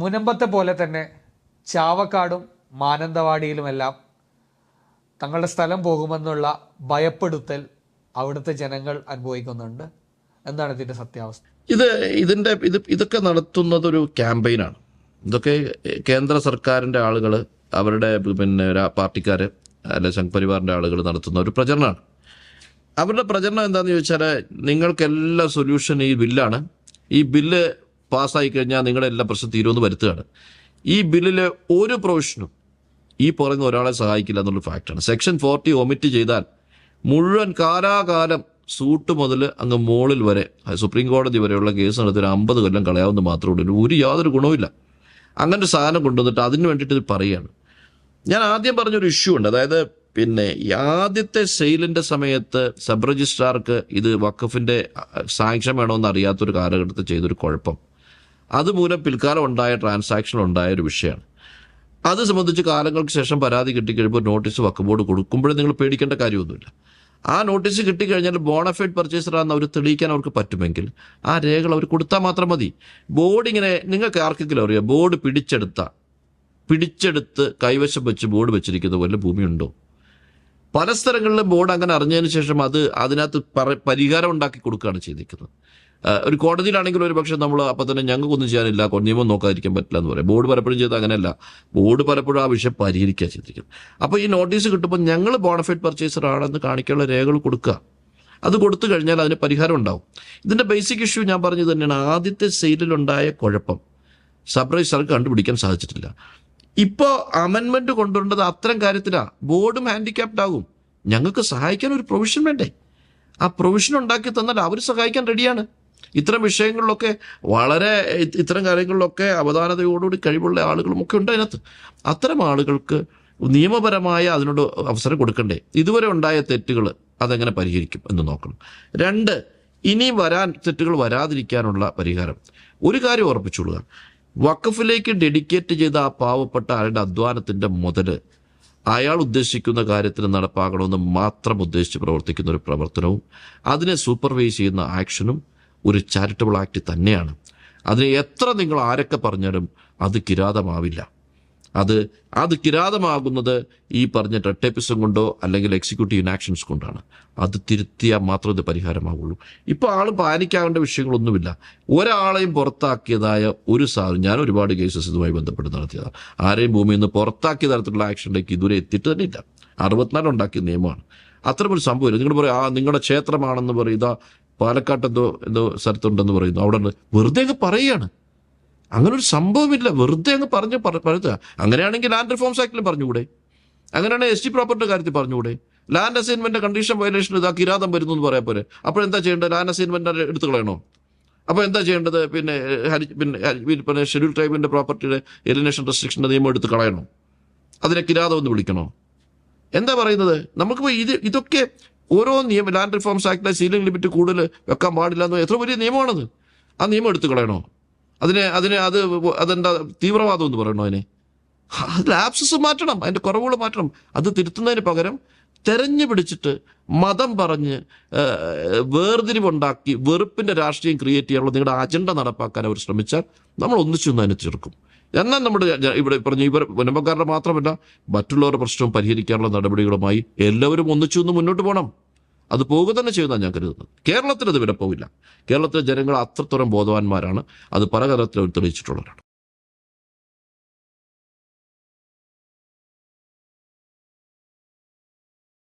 മുനമ്പത്തെ പോലെ തന്നെ ചാവക്കാടും മാനന്തവാടിയിലുമെല്ലാം തങ്ങളുടെ സ്ഥലം പോകുമെന്നുള്ള ഭയപ്പെടുത്തൽ അവിടുത്തെ ജനങ്ങൾ അനുഭവിക്കുന്നുണ്ട്. എന്താണ് ഇതിന്റെ സത്യാവസ്ഥ? ഇത് ഇതിന്റെ ഇത് ഇതൊക്കെ നടത്തുന്നത് ഒരു ക്യാമ്പയിനാണ്. ഇതൊക്കെ കേന്ദ്ര സർക്കാരിന്റെ ആളുകൾ അവരുടെ പിന്നെ പാർട്ടിക്കാർ അല്ലെ സംഘപരിവാറിന്റെ ആളുകൾ നടത്തുന്ന ഒരു പ്രചരണമാണ്. അവരുടെ പ്രചരണം എന്താണെന്ന് ചോദിച്ചാൽ നിങ്ങൾക്കെല്ലാ സൊല്യൂഷൻ ഈ ബില്ലാണ് ഈ ബില്ല് പാസ്സായി കഴിഞ്ഞാൽ നിങ്ങളുടെ എല്ലാ പ്രശ്നം തീരുമെന്ന് വരുത്തുകയാണ്. ഈ ബില്ലിലെ ഒരു പ്രൊവിഷനും ഈ പറയുന്ന ഒരാളെ സഹായിക്കില്ല എന്നുള്ള ഫാക്റ്റാണ്. സെക്ഷൻ ഫോർട്ടി ഒമിറ്റ് ചെയ്താൽ മുഴുവൻ കാലാകാലം സൂട്ട് മുതൽ അങ്ങ് മോളിൽ വരെ സുപ്രീം കോടതി വരെയുള്ള കേസ് നടത്തി ഒരു അമ്പത് കൊല്ലം കളയാവുന്ന മാത്രമേ ഉള്ളൂ. ഒരു യാതൊരു ഗുണവുമില്ല. അങ്ങനെ ഒരു സാധനം കൊണ്ടുവന്നിട്ട് അതിന് വേണ്ടിയിട്ട് ഇത് പറയുകയാണ്. ഞാൻ ആദ്യം പറഞ്ഞൊരു ഇഷ്യൂ ഉണ്ട്. അതായത് പിന്നെ ആദ്യത്തെ സെയിലിന്റെ സമയത്ത് സബ് രജിസ്ട്രാർക്ക് ഇത് വഖഫിന്റെ സാങ്ഷൻ വേണമെന്ന് അറിയാത്തൊരു കാലഘട്ടത്തിൽ ചെയ്തൊരു കുഴപ്പം. അതുമൂലം പിൽക്കാലം ഉണ്ടായ ട്രാൻസാക്ഷൻ ഉണ്ടായ ഒരു വിഷയമാണ്. അത് സംബന്ധിച്ച് കാലങ്ങൾക്ക് ശേഷം പരാതി കിട്ടിക്കഴിയുമ്പോൾ നോട്ടീസ് വക്കബോർഡ് കൊടുക്കുമ്പോഴും നിങ്ങൾ പേടിക്കേണ്ട കാര്യമൊന്നുമില്ല. ആ നോട്ടീസ് കിട്ടിക്കഴിഞ്ഞാൽ ബോണഫൈഡ് പർച്ചേസറാണെന്ന് അവർ തെളിയിക്കാൻ അവർക്ക് പറ്റുമെങ്കിൽ ആ രേഖകൾ അവർ കൊടുത്താൽ മാത്രം മതി. ബോർഡ് ഇങ്ങനെ നിങ്ങൾക്ക് ആർക്കെങ്കിലും അറിയാം ബോർഡ് പിടിച്ചെടുത്ത പിടിച്ചെടുത്ത് കൈവശം വെച്ച് ബോർഡ് വെച്ചിരിക്കുന്ന പോലെ ഭൂമിയുണ്ടോ? പല സ്ഥലങ്ങളിലും ബോർഡ് അങ്ങനെ അറിഞ്ഞതിന് ശേഷം അത് അതിനകത്ത് പരിഹാരം ഉണ്ടാക്കി കൊടുക്കുകയാണ് ചെയ്തിരിക്കുന്നത്. ഒരു കോടതിയിലാണെങ്കിൽ ഒരു പക്ഷേ നമ്മൾ അപ്പം തന്നെ ഞങ്ങൾക്കൊന്നും ചെയ്യാനില്ല നിയമം നോക്കാതിരിക്കാൻ പറ്റില്ല എന്ന് പറയും. ബോർഡ് പലപ്പോഴും ചെയ്ത് അങ്ങനെയല്ല. ബോർഡ് പലപ്പോഴും ആ വിഷയം പരിഹരിക്കുക ചെയ്തിരിക്കുന്നത്. അപ്പോൾ ഈ നോട്ടീസ് കിട്ടുമ്പോൾ ഞങ്ങൾ ബോണഫൈഡ് പർച്ചേസർ ആണെന്ന് കാണിക്കാനുള്ള രേഖകൾ കൊടുക്കുക. അത് കൊടുത്തു കഴിഞ്ഞാൽ അതിന് പരിഹാരം ഉണ്ടാവും. ഇതിന്റെ ബേസിക് ഇഷ്യൂ ഞാൻ പറഞ്ഞത് തന്നെയാണ്. ആദ്യത്തെ സെയിലിലുണ്ടായ കുഴപ്പം. സബ് രജിസ്ട്രാർക്ക് കണ്ടുപിടിക്കാൻ സാധിച്ചിട്ടില്ല. ഇപ്പോൾ അമെൻമെന്റ് കൊണ്ടുവരേണ്ടത് അത്തരം കാര്യത്തിലാണ് ബോർഡും ഹാൻഡിക്യാപ്ഡ് ആകും. ഞങ്ങൾക്ക് സഹായിക്കാൻ ഒരു പ്രൊവിഷൻ വേണ്ടേ? ആ പ്രൊവിഷൻ ഉണ്ടാക്കി തന്നാൽ അവർ സഹായിക്കാൻ റെഡിയാണ് ഇത്തരം വിഷയങ്ങളിലൊക്കെ വളരെ ഇത്തരം കാര്യങ്ങളിലൊക്കെ അവധാനതയോടുകൂടി കഴിവുള്ള ആളുകളും ഒക്കെ ഉണ്ട് അതിനകത്ത്. അത്തരം ആളുകൾക്ക് നിയമപരമായ അതിനോട് അവസരം കൊടുക്കണ്ടേ? ഇതുവരെ ഉണ്ടായ തെറ്റുകൾ അതെങ്ങനെ പരിഹരിക്കും എന്ന് നോക്കണം. രണ്ട് ഇനി വരാൻ തെറ്റുകൾ വരാതിരിക്കാനുള്ള പരിഹാരം. ഒരു കാര്യം ഉറപ്പിച്ചുകൊള്ളുക. വഖഫിലേക്ക് ഡെഡിക്കേറ്റ് ചെയ്ത ആ പാവപ്പെട്ട ആളുടെ അധ്വാനത്തിന്റെ മുതൽ അയാൾ ഉദ്ദേശിക്കുന്ന കാര്യത്തിന് നടപ്പാക്കണമെന്ന് മാത്രം ഉദ്ദേശിച്ച് പ്രവർത്തിക്കുന്ന ഒരു പ്രവർത്തനവും അതിനെ സൂപ്പർവൈസ് ചെയ്യുന്ന ആക്ഷനും ഒരു ചാരിറ്റബിൾ ആക്ട് തന്നെയാണ്. അതിനെ എത്ര നിങ്ങൾ ആരൊക്കെ പറഞ്ഞാലും അത് കിരാതമാവില്ല. അത് അത് കിരാതമാകുന്നത് ഈ പറഞ്ഞ ടെട്ടേപ്പിസം കൊണ്ടോ അല്ലെങ്കിൽ എക്സിക്യൂട്ടീവ് ആക്ഷൻസ് കൊണ്ടാണ്. അത് തിരുത്തിയാൽ മാത്രമേ ഇത് പരിഹാരമാവുള്ളൂ. ഇപ്പോൾ ആൾ പാനിക്കാവേണ്ട വിഷയങ്ങളൊന്നുമില്ല. ഒരാളെയും പുറത്താക്കിയതായ ഒരു സാധനം ഞാൻ ഒരുപാട് കേസസ് ഇതുമായി ബന്ധപ്പെട്ട് നടത്തിയതാണ് ആരെയും ഭൂമിയിൽ നിന്ന് പുറത്താക്കിയ തരത്തിലുള്ള ആക്ഷനിലേക്ക് ഇതുവരെ എത്തിയിട്ട് തന്നെ ഇല്ല. അറുപത്തിനാല് ഉണ്ടാക്കിയ നിയമമാണ്. അത്തരമൊരു സംഭവമില്ല. നിങ്ങൾ പറയും ആ നിങ്ങളുടെ ക്ഷേത്രമാണെന്ന് പറയും. ഇതാ പാലക്കാട്ട് എന്തോ എന്തോ സ്ഥലത്തുണ്ടെന്ന് പറയുന്നു. അവിടെ. വെറുതെ അങ്ങ് പറയുകയാണ്. അങ്ങനെ ഒരു സംഭവമില്ല. വെറുതെ അങ്ങ് പറഞ്ഞ് പറ- പറയുക അങ്ങനെയാണെങ്കിൽ ലാൻഡ് റിഫോംസ് ആക്ടിലും പറഞ്ഞുകൂടെ? അങ്ങനെയാണെങ്കിൽ എസ് ടി പ്രോപ്പർട്ടിയുടെ കാര്യത്തിൽ പറഞ്ഞുകൂടെ? ലാൻഡ് അസൈൻമെന്റ് കണ്ടീഷൻ വയലേഷൻ ഇതാ കിരാതം വരുന്നു എന്ന് പറയാൻ അപ്പോൾ എന്താ ചെയ്യേണ്ടത്? ലാൻഡ് അസൈൻമെന്റ് എടുത്തു കളയണോ? അപ്പോൾ എന്താ ചെയ്യേണ്ടത്? പിന്നെ ഹരി- പിന്നെ പിന്നെ ഷെഡ്യൂൾ ട്രൈബിന്റെ പ്രോപ്പർട്ടിയുടെ എലിനേഷൻ റെസ്ട്രിക്ഷന്റെ നിയമം എടുത്ത് കളയണോ? അതിനെ കിരാതം എന്ന് വിളിക്കണോ? എന്താ പറയുന്നത്? നമുക്കിപ്പോൾ ഇത് ഇതൊക്കെ ഓരോ നിയമം ലാൻഡ് റിഫോംസ് ആക്ടിലെ സീലിംഗ് ലിമിറ്റ് കൂടുതൽ വെക്കാൻ പാടില്ല എന്ന് എത്ര വലിയ നിയമമാണത്. ആ നിയമം എടുത്തു കളയണോ? അതിനെ അതിനെ അത് അതെന്താ തീവ്രവാദം എന്ന് പറയണോ അതിനെ? ലാപ്സസ് മാറ്റണം അതിന്റെ കുറവുകൾ മാറ്റണം. അത് തിരുത്തുന്നതിന് പകരം തെരഞ്ഞു പിടിച്ചിട്ട് മതം പറഞ്ഞ് വേർതിരിവുണ്ടാക്കി വെറുപ്പിന്റെ രാഷ്ട്രീയം ക്രിയേറ്റ് ചെയ്യാനുള്ള നിങ്ങളുടെ അജണ്ട നടപ്പാക്കാൻ അവർ ശ്രമിച്ചാൽ നമ്മൾ ഒന്നിച്ചൊന്ന് അതിനെ ചെറുക്കും. എന്നാൽ നമ്മുടെ ഇവിടെ പറഞ്ഞ ഇവർ മുനമ്പക്കാരുടെ മാത്രമല്ല മറ്റുള്ളവരുടെ പ്രശ്നവും പരിഹരിക്കാനുള്ള നടപടികളുമായി എല്ലാവരും ഒന്നിച്ചു നിന്ന് മുന്നോട്ട് പോകണം അത് പോകുക തന്നെ ചെയ്യുന്നതാണ് ഞാൻ കരുതുന്നത്. കേരളത്തിൽ അത് വിലപ്പോവില്ല കേരളത്തിലെ ജനങ്ങൾ അത്രത്തോളം ബോധവാന്മാരാണ്. അത് പല തരത്തിലും തെളിയിച്ചിട്ടുള്ളവരാണ്.